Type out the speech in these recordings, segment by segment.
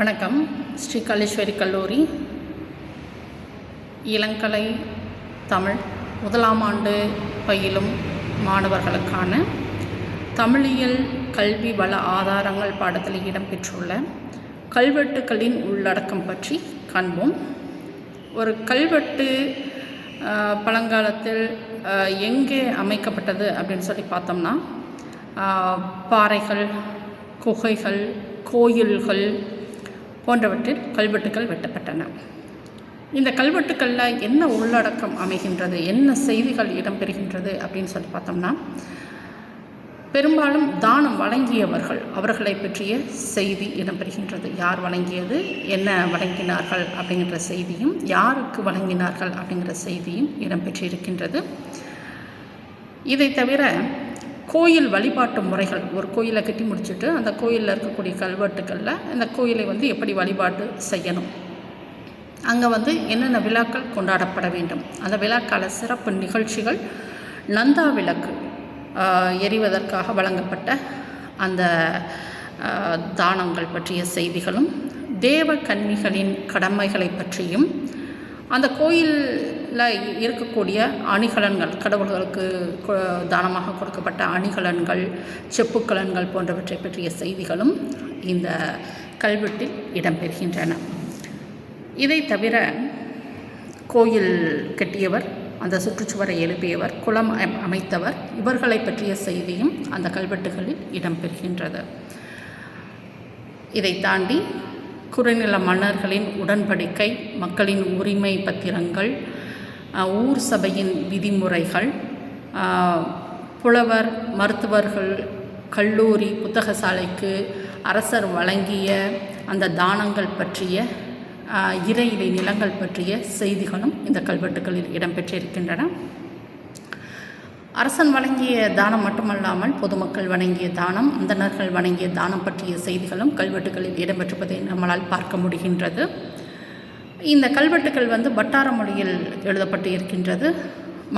வணக்கம். ஸ்ரீ கலேஸ்வரி கல்லூரி. இளங்கலை தமிழ் முதலாம் ஆண்டு பயிலும் மாணவர்களுக்கான தமிழியல் கல்வி வள ஆதாரங்கள் பாடத்தில் இடம்பெற்றுள்ள கல்வெட்டுக்களின் உள்ளடக்கம் பற்றி காண்போம். ஒரு கல்வெட்டு பழங்காலத்தில் எங்கே அமைக்கப்பட்டது அப்படின்னு சொல்லி பார்த்தோம்னா பாறைகள் குகைகள் கோயில்கள் போன்றவற்றில் கல்வெட்டுக்கள் வெட்டப்பட்டன. இந்த கல்வெட்டுக்களில் என்ன உள்ளடக்கம் அமைகின்றது? என்ன செய்திகள் இடம்பெறுகின்றது? அப்படின்னு சொல்லி பார்த்தோம்னா பெரும்பாலும் தானம் வழங்கியவர்கள் அவர்களை பற்றிய செய்தி இடம்பெறுகின்றது. யார் வழங்கியது? என்ன வழங்கினார்கள்? அப்படிங்கிற செய்தியும் யாருக்கு வழங்கினார்கள்? அப்படிங்கிற செய்தியும் இடம்பெற்றிருக்கின்றது. இதை தவிர கோயில் வழிபாட்டு முறைகள். ஒரு கோயிலை கட்டி முடிச்சுட்டு அந்த கோயிலில் இருக்கக்கூடிய கல்வெட்டுக்களில் அந்த கோயிலை வந்து எப்படி வழிபாட்டு செய்யணும்? அங்கே வந்து என்னென்ன விழாக்கள் கொண்டாடப்பட வேண்டும்? அந்த விழாக்கால சிறப்பு நிகழ்ச்சிகள் நந்தா விளக்கு எரிவதற்காக வழங்கப்பட்ட அந்த தானங்கள் பற்றிய செய்திகளும் தேவ கன்னிகளின் கடமைகளை பற்றியும் அந்த கோயிலில் இருக்கக்கூடிய அணிகலன்கள் கடவுள்களுக்கு தானமாக கொடுக்கப்பட்ட அணிகலன்கள் செப்புக்கலன்கள் போன்றவற்றை பற்றிய செய்திகளும் இந்த கல்வெட்டில் இடம்பெறுகின்றன. இதை தவிர கோயில் கட்டியவர் அந்த சுற்றுச்சுவரை எழுப்பியவர் குளம் அமைத்தவர் இவர்களை பற்றிய செய்தியும் அந்த கல்வெட்டுகளில் இடம்பெறுகின்றது. இதை தாண்டி குறுநில மன்னர்களின் உடன்படிக்கை மக்களின் உரிமை பத்திரங்கள் ஊர் சபையின் விதிமுறைகள் புலவர் மருத்துவர்கள் கல்லூரி புத்தகசாலைக்கு அரசர் வழங்கிய அந்த தானங்கள் பற்றிய இறை இறையிலை நிலங்கள் பற்றிய செய்திகளும் இந்த கல்வெட்டுகளில் இடம்பெற்றிருக்கின்றன. அரசன் வழங்கிய தானம் மட்டுமல்லாமல் பொதுமக்கள் வழங்கிய தானம் அந்தணர்கள் வழங்கிய தானம் பற்றிய செய்திகளும் கல்வெட்டுகளில் இடம்பெற்றிருப்பதை நம்மளால் பார்க்க முடிகின்றது. இந்த கல்வெட்டுகள் வந்து வட்டார மொழியில் எழுதப்பட்டு இருக்கின்றது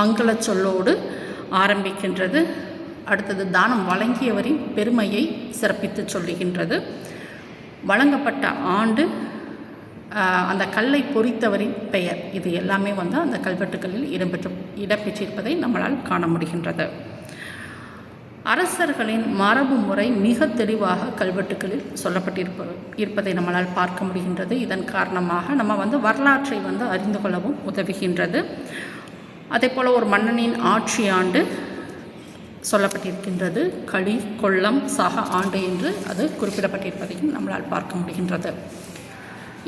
மங்கள சொல்லோடு ஆரம்பிக்கின்றது. அடுத்தது தானம் வழங்கியவரின் பெருமையை சிறப்பித்து சொல்லுகின்றது. வழங்கப்பட்ட ஆண்டு அந்த கல்லை பொறித்தவரின் பெயர். இது எல்லாமே வந்து அந்த கல்வெட்டுகளில் இடம்பெற்று இடம்பெற்றிருப்பதை நம்மளால் காண முடிகின்றது. அரசர்களின் மரபு முறை மிக தெளிவாக கல்வெட்டுகளில் சொல்லப்பட்டிருப்ப இருப்பதை நம்மளால் பார்க்க முடிகின்றது. இதன் காரணமாக நம்ம வந்து வரலாற்றை வந்து அறிந்து கொள்ளவும் உதவுகின்றது. அதே போல் ஒரு மன்னனின் ஆட்சி ஆண்டு சொல்லப்பட்டிருக்கின்றது. களி கொள்ளம் சக ஆண்டு என்று அது குறிப்பிடப்பட்டிருப்பதையும் நம்மளால் பார்க்க முடிகின்றது.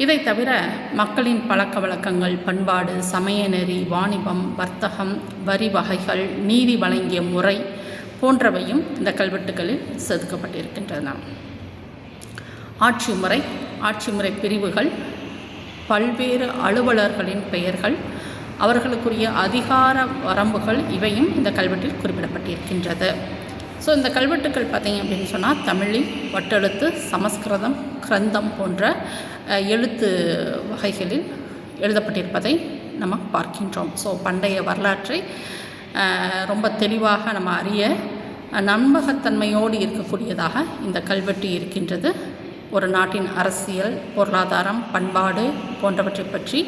இதை தவிர மக்களின் பழக்க வழக்கங்கள் பண்பாடு சமய நெறி வாணிபம் வர்த்தகம் வரி வகைகள் நீதி வழங்கிய முறை போன்றவையும் இந்த கல்வெட்டுகளில் செதுக்கப்பட்டிருக்கின்றன. ஆட்சி முறை ஆட்சி முறை பிரிவுகள் பல்வேறு அலுவலர்களின் பெயர்கள் அவர்களுக்குரிய அதிகார வரம்புகள் இவையும் இந்த கல்வெட்டில் குறிப்பிடப்பட்டிருக்கின்றது. ஸோ இந்த கல்வெட்டுக்கள் பார்த்தீங்க அப்படின்னு சொன்னால் தமிழில் வட்டெழுத்து சமஸ்கிருதம் கிரந்தம் போன்ற எழுத்து வகைகளில் எழுதப்பட்டிருப்பதை நம்ம பார்க்கின்றோம். ஸோ பண்டைய வரலாற்றை ரொம்ப தெளிவாக நம்ம அறிய அஹ், நம்பகத்தன்மையோடு இருக்கக்கூடியதாக இந்த கல்வெட்டு இருக்கின்றது. ஒரு நாட்டின் அரசியல் பொருளாதாரம் பண்பாடு போன்றவற்றை பற்றி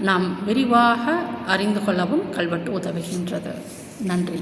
நாம் விரிவாக அறிந்து கொள்ளவும் கல்வெட்டு உதவுகின்றது. நன்றி.